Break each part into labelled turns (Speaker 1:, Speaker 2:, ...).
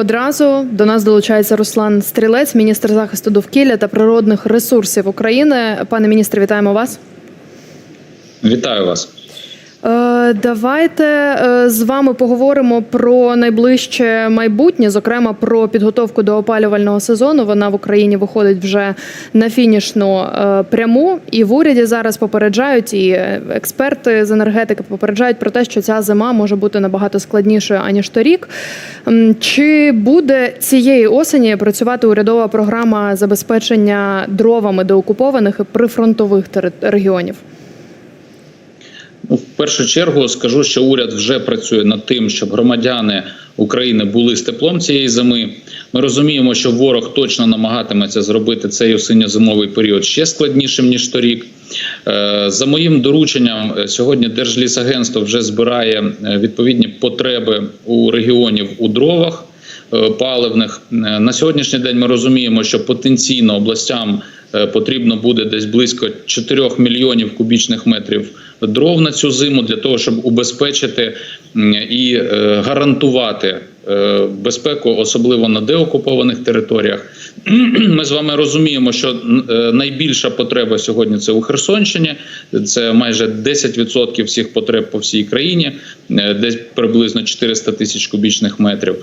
Speaker 1: одразу до нас долучається Руслан Стрілець, міністр захисту довкілля та природних ресурсів України. Пане міністре, вітаємо вас.
Speaker 2: Вітаю вас.
Speaker 1: Е, Давайте е, з вами поговоримо про найближче майбутнє, зокрема про підготовку до опалювального сезону. Вона в Україні виходить вже на фінішну е, пряму, і в уряді зараз попереджають, і експерти з енергетики попереджають про те, що ця зима може бути набагато складнішою аніж торік. Чи буде цієї осені працювати урядова програма забезпечення дровами деокупованих і прифронтових регіонів?
Speaker 2: Першу чергу скажу, що уряд вже працює над тим, щоб громадяни України були з теплом цієї зими. Ми розуміємо, що ворог точно намагатиметься зробити цей осінньо-зимовий період ще складнішим ніж торік. Е, За моїм дорученням, е, сьогодні Держлісагентство вже збирає е, відповідні потреби у регіонів у дровах. Паливних на сьогоднішній день ми розуміємо, що потенційно областям потрібно буде десь близько 4 мільйонів кубічних метрів дров на цю зиму для того, щоб убезпечити і е, гарантувати е, безпеку, особливо на деокупованих територіях. Ми з вами розуміємо, що е, найбільша потреба сьогодні це у Херсонщині. Це майже 10% всіх потреб по всій країні, десь приблизно 400 тисяч кубічних метрів.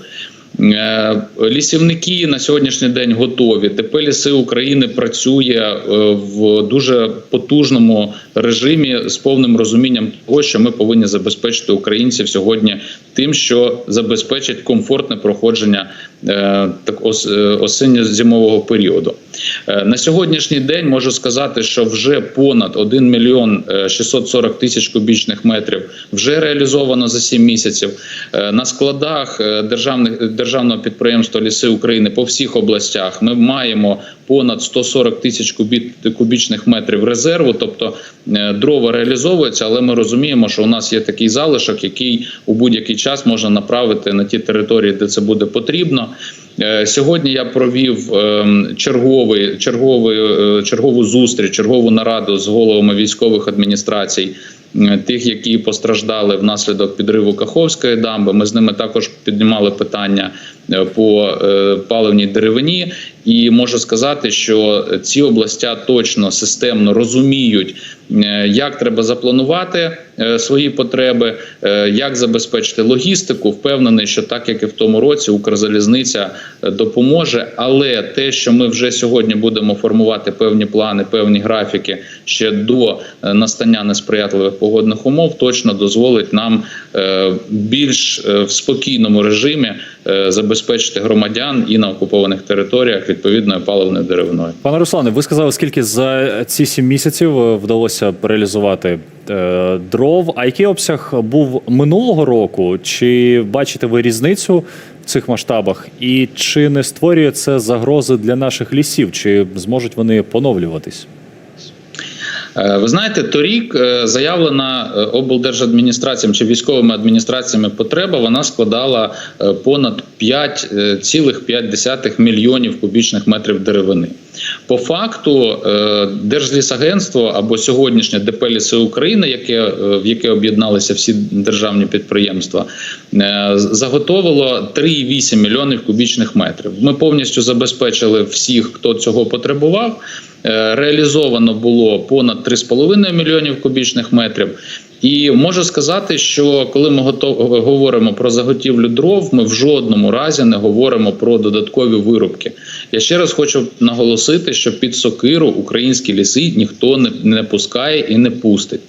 Speaker 2: Е, Лісівники на сьогоднішній день готові. ТП ліси України працює е, в дуже потужному режимі з повним розумінням того, що ми повинні забезпечити українців сьогодні тим, що забезпечить комфортне проходження так ос- е, осінньо-зимового періоду. Е, На сьогоднішній день можу сказати, що вже понад 1 мільйон е, 640 тисяч кубічних метрів вже реалізовано за 7 місяців. Е, На складах е, державних державного підприємства Ліси України по всіх областях ми маємо понад 140 тисяч кубі- кубічних метрів резерву, тобто е, дрова реалізовуються, але ми розуміємо, що у нас є такий залишок, який у будь-який час можна направити на ті території, де це буде потрібно. Е, Сьогодні я провів ем, черговий, черговий, е, чергову зустріч, чергову нараду з головами військових адміністрацій, е, тих, які постраждали внаслідок підриву Каховської дамби. Ми з ними також піднімали питання по е, паливній деревині. І можу сказати, що ці областя точно системно розуміють, е, як треба запланувати е, свої потреби, е, як забезпечити логістику. Впевнений, що так як і в тому році, Укрзалізниця е, допоможе. Але те, що ми вже сьогодні будемо формувати певні плани, певні графіки ще до е, настання несприятливих погодних умов, точно дозволить нам е, більш е, в спокійному режимі е, забезпечити громадян і на окупованих територіях відповідною паливною деревиною.
Speaker 3: Пане Руслане, ви сказали, скільки за ці сім місяців е, вдалося реалізувати е, дров. А який обсяг був минулого року? Чи бачите ви різницю в цих масштабах? І чи не створює це загрози для наших лісів? Чи зможуть вони поновлюватись?
Speaker 2: Е, Ви знаєте, торік е, заявлена е, облдержадміністраціями чи військовими адміністраціями потреба вона складала понад 5,5 мільйонів кубічних метрів деревини. По факту Держлісагентство або сьогоднішнє ДП «Ліси України, яке в яке об'єдналися всі державні підприємства, заготовило 3,8 мільйонів кубічних метрів. Ми повністю забезпечили всіх, хто цього потребував. Е, Реалізовано було понад 3,5 мільйонів кубічних метрів. І можу сказати, що коли ми говоримо про заготівлю дров, ми в жодному разі не говоримо про додаткові виробки. Я ще раз хочу наголосити, що під сокиру українські ліси ніхто не, не пускає і не пустить.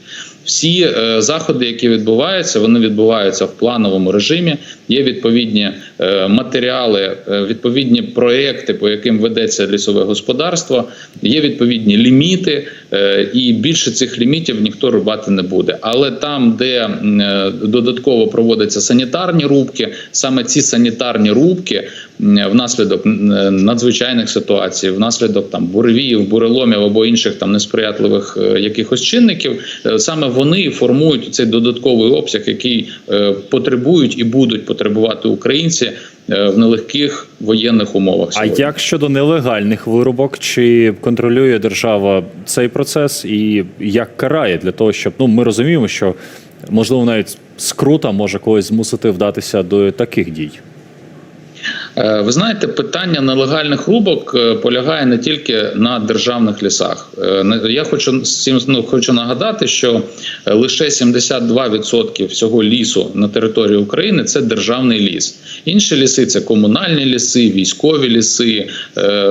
Speaker 2: Всі е, заходи, які відбуваються, вони відбуваються в плановому режимі. Є відповідні е, матеріали, е, відповідні проекти, по яким ведеться лісове господарство. Є відповідні ліміти, е, і більше цих лімітів ніхто рубати не буде. Але там, де е, додатково проводяться санітарні рубки, саме ці санітарні рубки внаслідок е, надзвичайних ситуацій, внаслідок там буревіїв, буреломів або інших там несприятливих е, якихось чинників, е, саме вони формують цей додатковий обсяг, який е, потребують і будуть потребувати українці е, в нелегких воєнних умовах.
Speaker 3: А як щодо нелегальних вирубок, чи контролює держава цей процес і як карає для того, щоб ну ми розуміємо, що можливо навіть скрута може когось змусити вдатися до таких дій?
Speaker 2: Е, Ви знаєте, питання нелегальних рубок е, полягає не тільки на державних лісах. Е, Я хочу ну, хочу нагадати, що лише 72% всього лісу на території України це державний ліс. Інші ліси це комунальні ліси, військові ліси,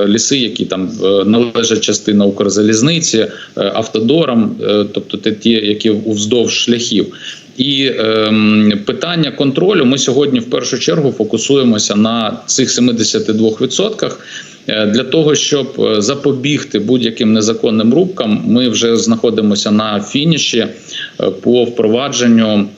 Speaker 2: ліси, які там належать частина Укрзалізниці, автодорам, тобто ті, які вздовж шляхів. І ем, питання контролю ми сьогодні в першу чергу фокусуємося на цих 72%. Е, Для того щоб е, запобігти будь-яким незаконним рубкам, ми вже знаходимося на фініші е, по впровадженню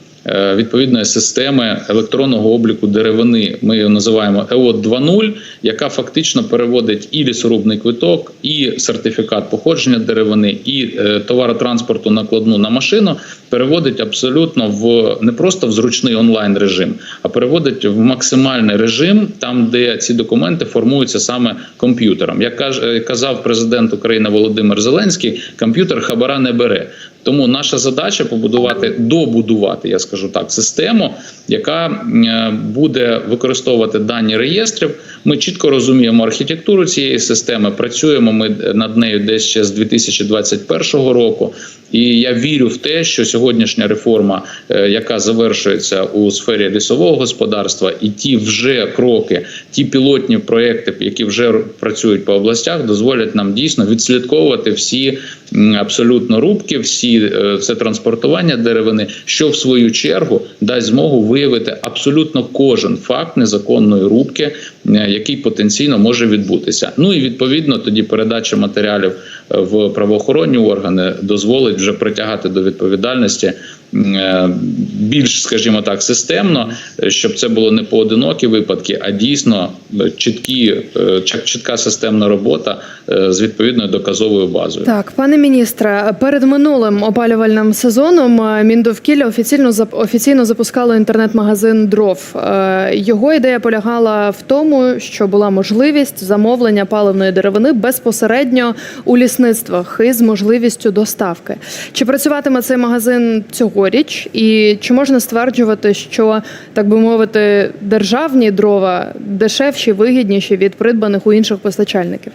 Speaker 2: відповідної системи електронного обліку деревини. Ми її називаємо ЕО 2.0, яка фактично переводить і лісорубний квиток, і сертифікат походження деревини, і е, товаротранспорту накладну на машину. Переводить абсолютно в не просто в зручний онлайн режим, а переводить в максимальний режим, там де ці документи формуються саме комп'ютером. Як каж- е, казав президент України Володимир Зеленський, комп'ютер хабара не бере. Тому наша задача побудувати, добудувати, я скажу так, систему, яка е, буде використовувати дані реєстрів. Ми чітко розуміємо архітектуру цієї системи. Працюємо ми над нею десь ще з 2021 року. І я вірю в те, що сьогоднішня реформа, е, яка завершується у сфері лісового господарства, і ті вже кроки, ті пілотні проекти, які вже працюють по областях, дозволять нам дійсно відслідковувати всі абсолютно рубки, всі е, все транспортування деревини, що в свою чергу дасть змогу виявити абсолютно кожен факт незаконної рубки, е, який потенційно може відбутися. Ну і відповідно тоді передача матеріалів в правоохоронні органи дозволить вже притягати до відповідальності е, більш, скажімо так, системно, щоб це було не поодинокі випадки, а дійсно чіткі, е, чітка системна робота е, з відповідною доказовою базою.
Speaker 1: Так, пане міністре, перед минулим опалювальним сезоном Міндовкілля офіційно офіційно запускало інтернет-магазин дров. Його ідея полягала в тому, що була можливість замовлення паливної деревини безпосередньо у лісництвах із можливістю доставки. Чи працюватиме цей магазин цьогоріч? І чи можна стверджувати, що так би мовити, державні дрова дешевші, вигідніші від придбаних у інших постачальників?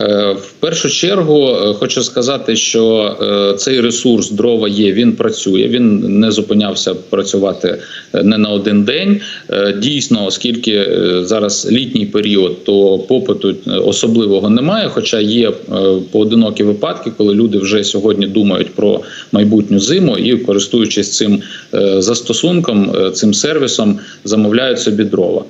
Speaker 2: Е, В першу чергу е, хочу сказати, що е, цей ресурс дрова є. Він працює. Він не зупинявся працювати не на один день. Дійсно, оскільки зараз літній період, то попиту особливого немає. Хоча є поодинокі випадки, коли люди вже сьогодні думають про майбутню зиму і, користуючись цим застосунком, цим сервісом, замовляють собі дрова.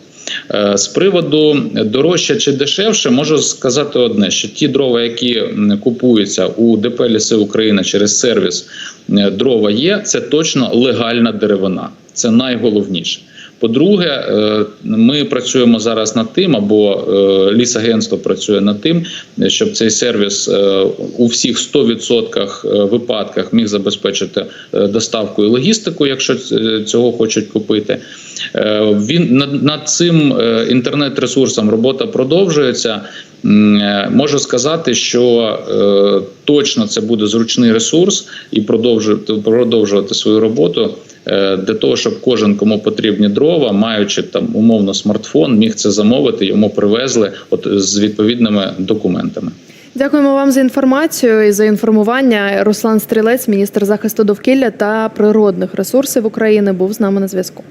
Speaker 2: Е, З приводу дорожче чи дешевше, можу сказати одне: що ті дрова, які купуються у ДП «Ліси України через сервіс е, дрова є, це точно легальна деревина. Це найголовніше. По-друге, е, ми працюємо зараз над тим, або е, лісагентство працює над тим, щоб цей сервіс е, у всіх 100% випадках міг забезпечити е, доставку і логістику, якщо цього хочуть купити. Е, Він над, над цим е, інтернет-ресурсом робота продовжується. Е, Можу сказати, що е, точно це буде зручний ресурс і продовжувати продовжувати свою роботу е, для того, щоб кожен, кому потрібні дрова, маючи там умовно смартфон, міг це замовити, йому привезли от з відповідними документами.
Speaker 1: Дякуємо вам за інформацію і за інформування. Руслан Стрілець, міністр захисту довкілля та природних ресурсів України, був з нами на зв'язку.